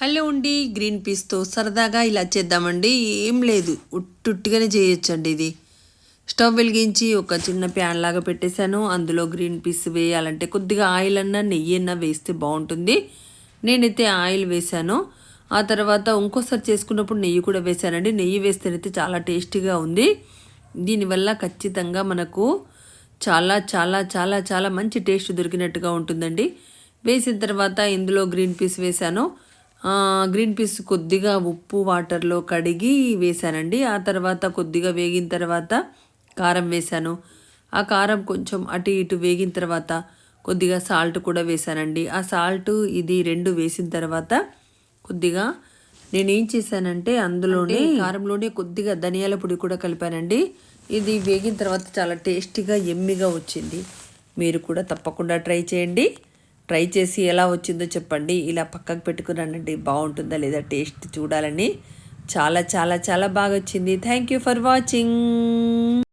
Hello ఉండి green పీస్తో సరదాగా ఇలా చేద్దామండి. ఏం లేదు ఉట్టుట్టుగానే చేయొచ్చండి ఇది. స్టవ్ వెలిగించి ఒక చిన్న ప్యాన్ లాగా పెట్టేశాను. అందులో గ్రీన్ పీస్ వేయాలంటే కొద్దిగా ఆయిల్ అన్నా నెయ్యి అన్నా వేస్తే బాగుంటుంది. నేనైతే ఆయిల్ వేశాను. ఆ తర్వాత ఇంకోసారి చేసుకున్నప్పుడు నెయ్యి కూడా వేశానండి. నెయ్యి వేస్తేనైతే చాలా టేస్టీగా ఉంది. దీనివల్ల ఖచ్చితంగా మనకు చాలా చాలా చాలా చాలా మంచి టేస్ట్ దొరికినట్టుగా ఉంటుందండి. వేసిన తర్వాత ఇందులో గ్రీన్ పీస్ వేశాను. గ్రీన్ పీస్ కొద్దిగా ఉప్పు వాటర్లో కడిగి వేసానండి ఆ తర్వాత కొద్దిగా వేగిన తర్వాత కారం వేశాను. ఆ కారం కొంచెం అటు ఇటు వేగిన తర్వాత కొద్దిగా సాల్ట్ కూడా వేసానండి ఆ సాల్ట్ ఇది రెండు వేసిన తర్వాత కొద్దిగా నేను ఏం చేశానంటే అందులోనే కారంలోనే కొద్దిగా ధనియాల పొడి కూడా కలిపానండి. ఇది వేగిన తర్వాత చాలా టేస్టీగా ఎమ్మిగా వచ్చింది. మీరు కూడా తప్పకుండా ట్రై చేయండి. ట్రై చేసి ఎలా వచ్చిందో చెప్పండి. ఇలా పక్కకు పెట్టుకున్నానండి బాగుంటుందా లేదా టేస్ట్ చూడాలని. చాలా చాలా చాలా బాగా వచ్చింది. Thank you for watching